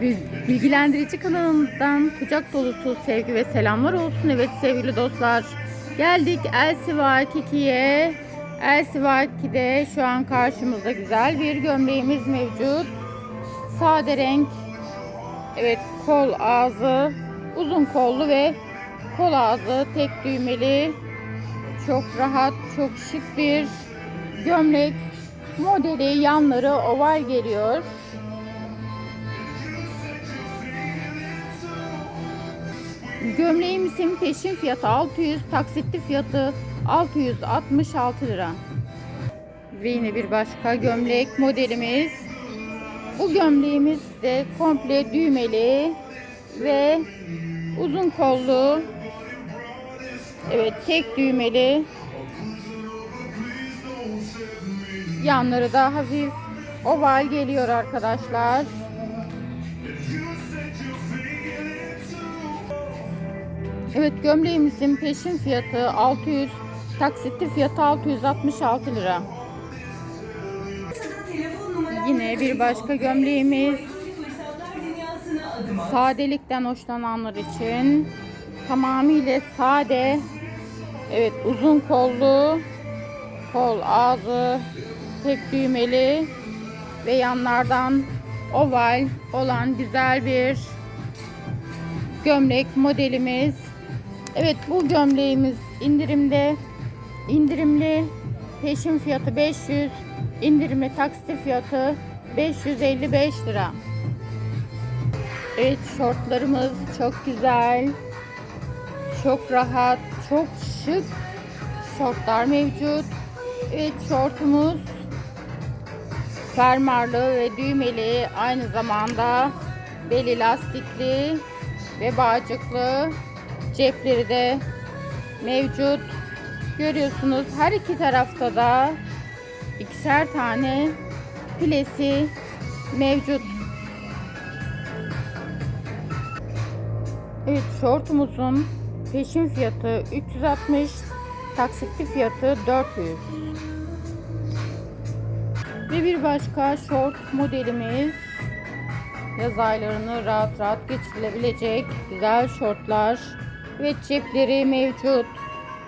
Bil- Bilgilendirici kanalından kucak dolusu sevgi ve selamlar olsun. Evet sevgili dostlar geldik Elsiva Kiki'ye. Elsiva Kiki'de şu an karşımızda güzel bir gömleğimiz mevcut. Sade renk. Evet kol ağzı uzun kollu ve kol ağzı tek düğmeli. Çok rahat, çok şık bir gömlek modeli yanları oval geliyor. Gömleğimizin peşin fiyatı 600, taksitli fiyatı 666 lira. Ve yine bir başka gömlek modelimiz. Bu gömleğimiz de komple düğmeli ve uzun kollu. Evet tek düğmeli. Yanları da hafif oval geliyor arkadaşlar. Evet gömleğimizin peşin fiyatı 600, taksitli fiyatı 666 lira. Yine bir başka gömleğimiz sadelikten hoşlananlar için tamamıyla sade. Evet uzun kollu, kol ağzı, tek düğmeli ve yanlardan oval olan güzel bir gömlek modelimiz. Evet bu gömleğimiz indirimde. indirimli peşin fiyatı 500, indirimli taksit fiyatı 555 lira. Evet şortlarımız çok güzel. Çok rahat, çok şık şortlar mevcut. Evet şortumuz fermarlı ve düğmeli aynı zamanda beli lastikli ve bağcıklı cepleri de mevcut. Görüyorsunuz her iki tarafta da ikişer tane pilesi mevcut. Evet şortumuzun peşin fiyatı 360, taksitli fiyatı 400. Ve bir başka şort modelimiz yaz aylarını rahat rahat geçirilebilecek güzel şortlar ve cepleri mevcut.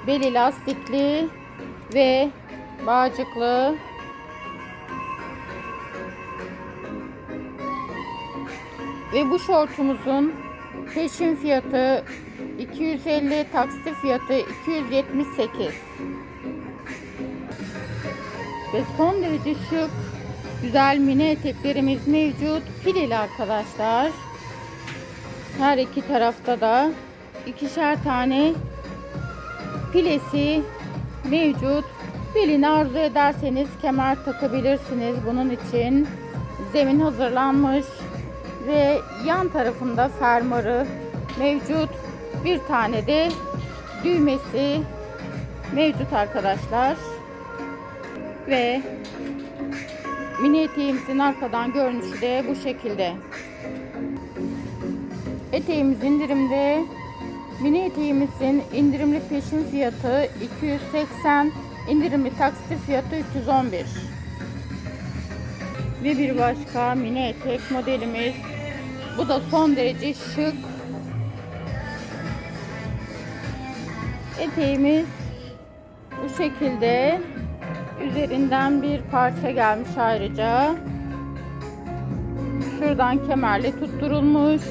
Beli lastikli ve bağcıklı. Ve bu şortumuzun peşin fiyatı 250, taksitli fiyatı 278. Ve son derece şık güzel mini eteklerimiz mevcut. Pileli arkadaşlar. Her iki tarafta da ikişer tane pilesi mevcut. Belini arzu ederseniz kemer takabilirsiniz. Bunun için zemin hazırlanmış ve yan tarafında fermuarı mevcut. Bir tane de düğmesi mevcut arkadaşlar. Ve mini eteğimizin arkadan görünüşü de bu şekilde. Eteğimiz indirimde. Mini eteğimizin indirimli peşin fiyatı 280, indirimli taksitli fiyatı 311. Ve bir başka mini etek modelimiz. Bu da son derece şık. Eteğimiz bu şekilde üzerinden bir parça gelmiş ayrıca. Şuradan kemerle tutturulmuş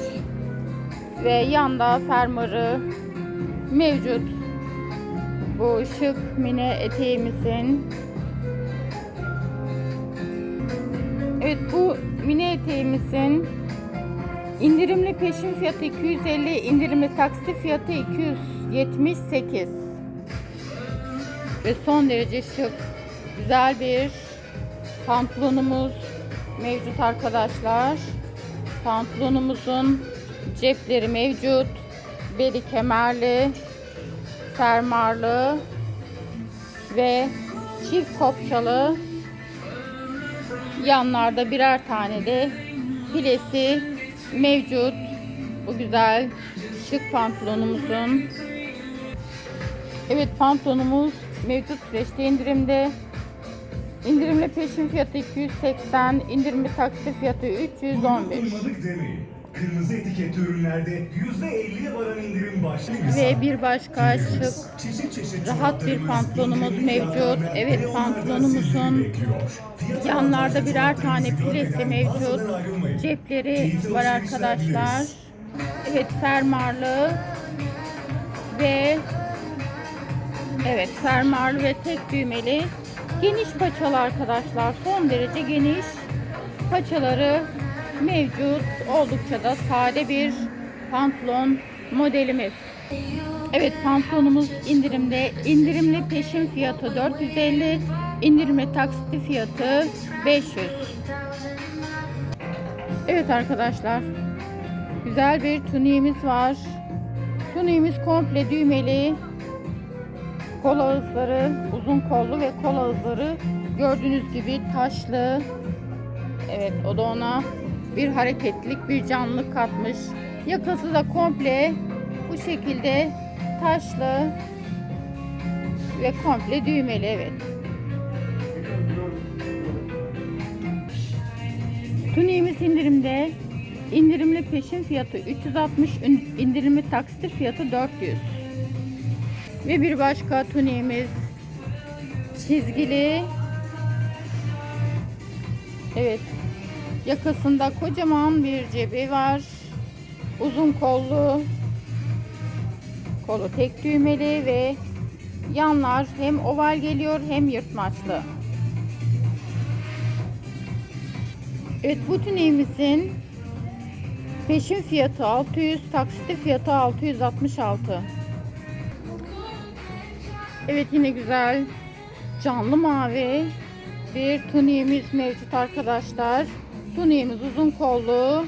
ve yanda fermuarı mevcut. Bu şık mini eteğimizin. Evet bu mini eteğimizin indirimli peşin fiyatı 250, indirimli taksi fiyatı 278. Ve son derece şık güzel bir pantolonumuz mevcut arkadaşlar. Pantolonumuzun cepleri mevcut. Beli kemerli, fermarlı ve çift kopçalı. Yanlarda birer tane de pilesi mevcut. Bu güzel şık pantolonumuzun. Evet pantolonumuz mevcut süreçte indirimde. İndirimli peşin fiyatı 280, indirimli taksi fiyatı 311. Kırmızı etiketli ürünlerde %50'ye varan indirim başlıyor. Ve bir başka çeşit rahat bir pantolonumuz mevcut. Evet, pantolonumuzun yanlarda birer tane pilesi mevcut. Cepleri var arkadaşlar. Evet fermarlı ve evet fermarlı ve tek düğmeli geniş paçalı arkadaşlar. Son derece geniş paçaları mevcut. Oldukça da sade bir pantolon modelimiz. Evet pantolonumuz indirimde. İndirimli peşin fiyatı 450, indirimli taksitli fiyatı 500. Evet arkadaşlar. Güzel bir tuniğimiz var. Tuniğimiz komple düğmeli. Kol ağızları uzun kollu ve kol ağızları gördüğünüz gibi taşlı. Evet o da ona bir hareketlilik bir canlılık katmış. Yakası da komple bu şekilde taşlı ve komple düğmeli evet. Tuniğimiz indirimde. İndirimli peşin fiyatı 360, in- indirimli taksit fiyatı 400. Ve bir başka tuniğimiz çizgili. Evet. Yakasında kocaman bir cebi var. Uzun kollu. Kolu tek düğmeli ve yanlar hem oval geliyor hem yırtmaçlı. Evet bu tüneğimizin peşin fiyatı 600, taksitli fiyatı 666. Evet yine güzel canlı mavi bir tuniğimiz mevcut arkadaşlar. Tuniğimiz uzun kollu.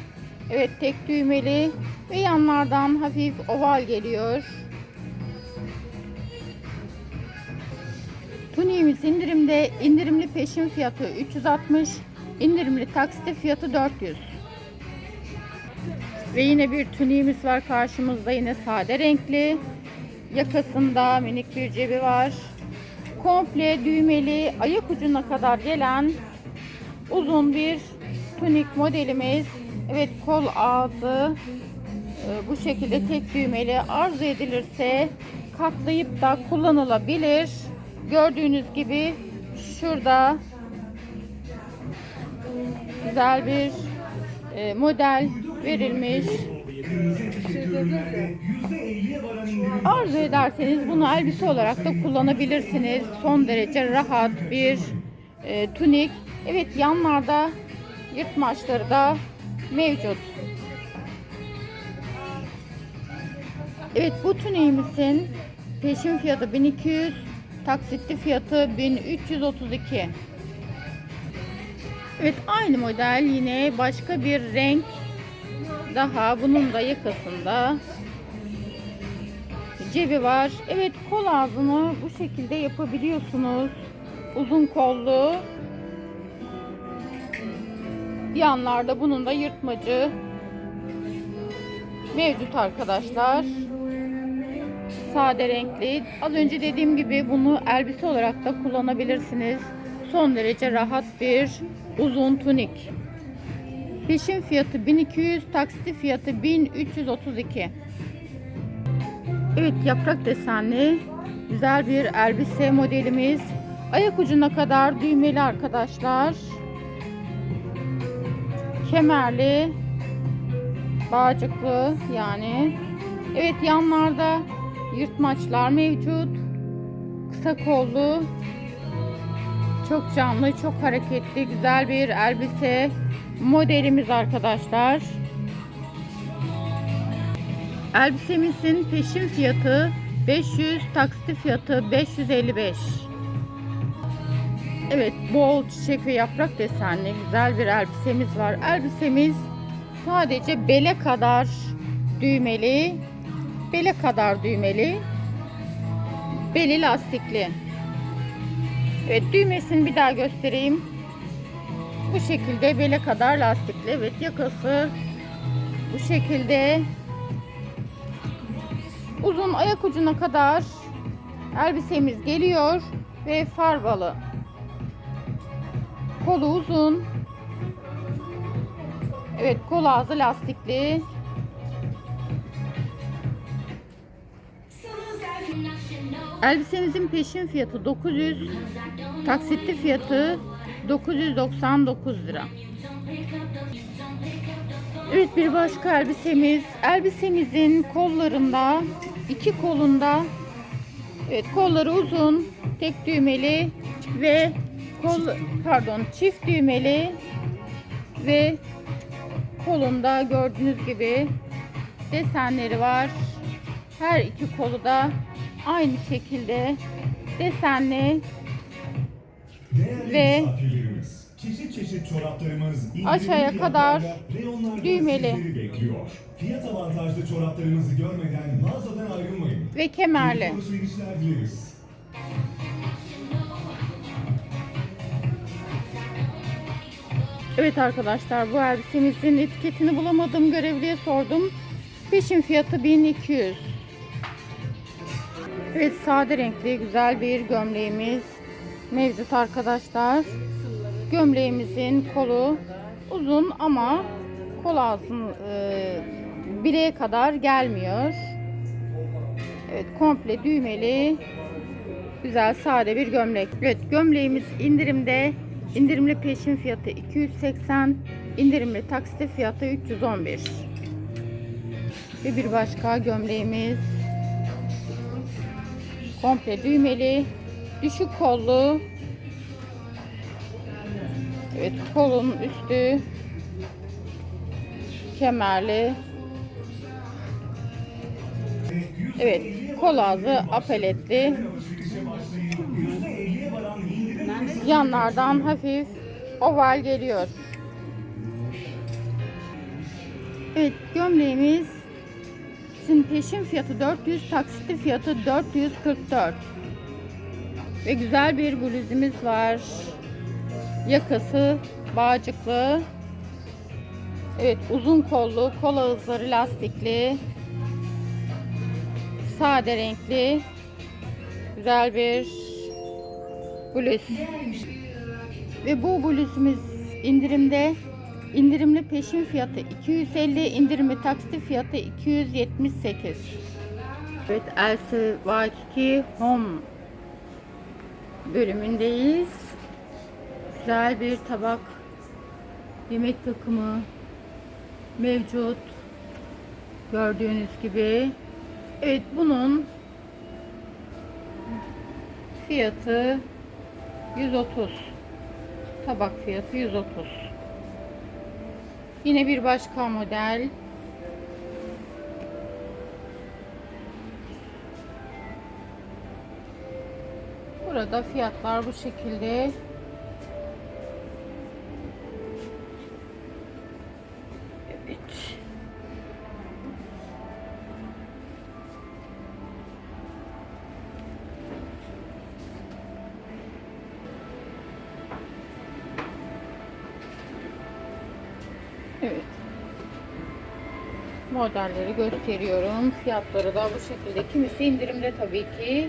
Evet tek düğmeli ve yanlardan hafif oval geliyor. Tuniğimiz indirimde. indirimli peşin fiyatı 360, indirimli taksitli fiyatı 400. Ve yine bir tuniğimiz var karşımızda yine sade renkli. Yakasında minik bir cebi var. Komple düğmeli ayak ucuna kadar gelen uzun bir tunik modelimiz. Evet kol ağzı e, bu şekilde tek düğmeli arzu edilirse katlayıp da kullanılabilir. Gördüğünüz gibi şurada güzel bir e, model verilmiş. Kırmızı etiketli ürünlerde %50'ye varan indirim Arzu ederseniz bunu elbise olarak da kullanabilirsiniz. Son derece rahat bir e, tunik. Evet yanlarda yırtmaçları da mevcut. Evet bu tuniğimizin peşin fiyatı 1200, taksitli fiyatı 1332. Evet aynı model yine başka bir renk daha bunun da yakasında cebi var. Evet kol ağzını bu şekilde yapabiliyorsunuz. Uzun kollu. Yanlarda bunun da yırtmacı mevcut arkadaşlar. Sade renkli. Az önce dediğim gibi bunu elbise olarak da kullanabilirsiniz. Son derece rahat bir uzun tunik. Peşin fiyatı 1200, taksitli fiyatı 1332. Evet yaprak desenli güzel bir elbise modelimiz. Ayak ucuna kadar düğmeli arkadaşlar. Kemerli, bağcıklı yani. Evet yanlarda yırtmaçlar mevcut. Kısa kollu. Çok canlı, çok hareketli, güzel bir elbise modelimiz arkadaşlar. Elbisemizin peşin fiyatı 500, taksitli fiyatı 555. Evet, bol çiçek ve yaprak desenli güzel bir elbisemiz var. Elbisemiz sadece bele kadar düğmeli. Bele kadar düğmeli. Beli lastikli. Evet, düğmesini bir daha göstereyim. Bu şekilde bele kadar lastikli. Evet, yakası bu şekilde uzun ayak ucuna kadar elbisemiz geliyor ve farbalı. Kolu uzun. Evet kol ağzı lastikli. Elbisemizin peşin fiyatı 900, taksitli fiyatı 999 lira. Evet bir başka elbisemiz. Elbisemizin kollarında, iki kolunda, evet kolları uzun, tek düğmeli ve kol pardon çift düğmeli ve kolunda gördüğünüz gibi desenleri var. Her iki kolu da aynı şekilde desenli Değerli Ve çeşit çeşit çoraplarımız Aşağıya kadar düğmeli. bekliyor. Fiyat avantajlı çoraplarımızı görmeden mağazadan ayrılmayın. ve kemerli. Evet arkadaşlar bu elbisemizin etiketini bulamadım. Görevliye sordum. Peşin fiyatı 1200. Evet sade renkli güzel bir gömleğimiz mevcut arkadaşlar. Gömleğimizin kolu uzun ama kol ağzın e, bileğe kadar gelmiyor. Evet komple düğmeli güzel sade bir gömlek. Evet gömleğimiz indirimde. İndirimli peşin fiyatı 280, indirimli taksite fiyatı 311. Ve bir başka gömleğimiz komple düğmeli, düşük kollu. Evet kolun üstü kemerli. Evet kol ağzı apeletli. Alışverişe başlayın. %50'ye varan indirim Yanlardan hafif oval geliyor. Evet gömleğimiz sizin peşin fiyatı 400, taksitli fiyatı 444. Ve güzel bir bluzumuz var. Yakası bağcıklı. Evet uzun kollu, kol ağızları lastikli. Sade renkli. Güzel bir bluz. Ve bu bluzumuz indirimde. İndirimli peşin fiyatı 250, indirimli taksitli fiyatı 278. Evet, Elsi Waikiki Home bölümündeyiz. Güzel bir tabak, yemek takımı mevcut. Gördüğünüz gibi. Evet, bunun fiyatı 130. Tabak fiyatı 130. Yine bir başka model. Burada fiyatlar bu şekilde. Evet. Modelleri gösteriyorum. Fiyatları da bu şekilde. Kimisi indirimde tabii ki.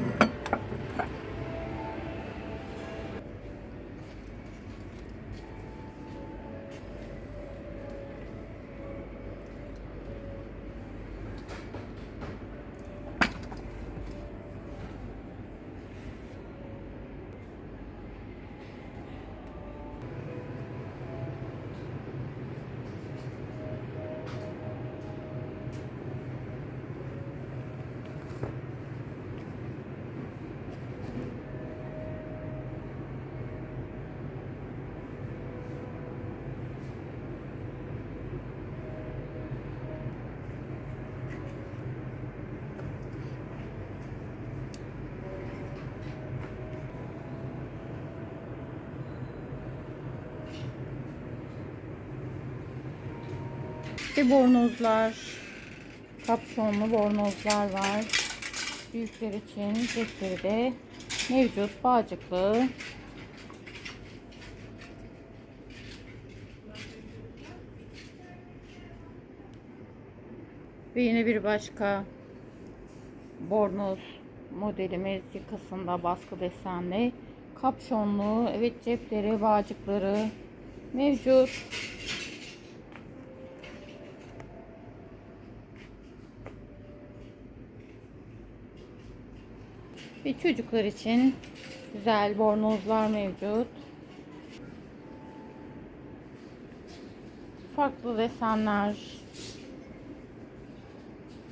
İşte bornozlar. Kapşonlu bornozlar var. Büyükler için cepleri de mevcut. Bağcıklı. Ve yine bir başka bornoz modelimiz yakasında baskı desenli. Kapşonlu. Evet cepleri, bağcıkları mevcut. Ve çocuklar için güzel bornozlar mevcut. Farklı desenler,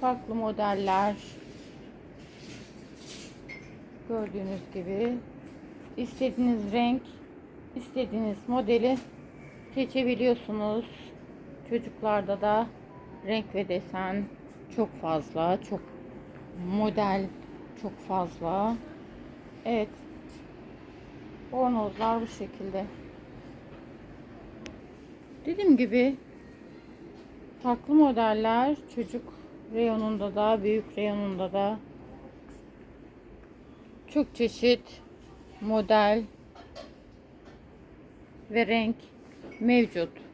farklı modeller. Gördüğünüz gibi istediğiniz renk, istediğiniz modeli seçebiliyorsunuz. Çocuklarda da renk ve desen çok fazla, çok model çok fazla. Evet. Bornozlar bu şekilde. Dediğim gibi farklı modeller çocuk reyonunda da büyük reyonunda da çok çeşit model ve renk mevcut.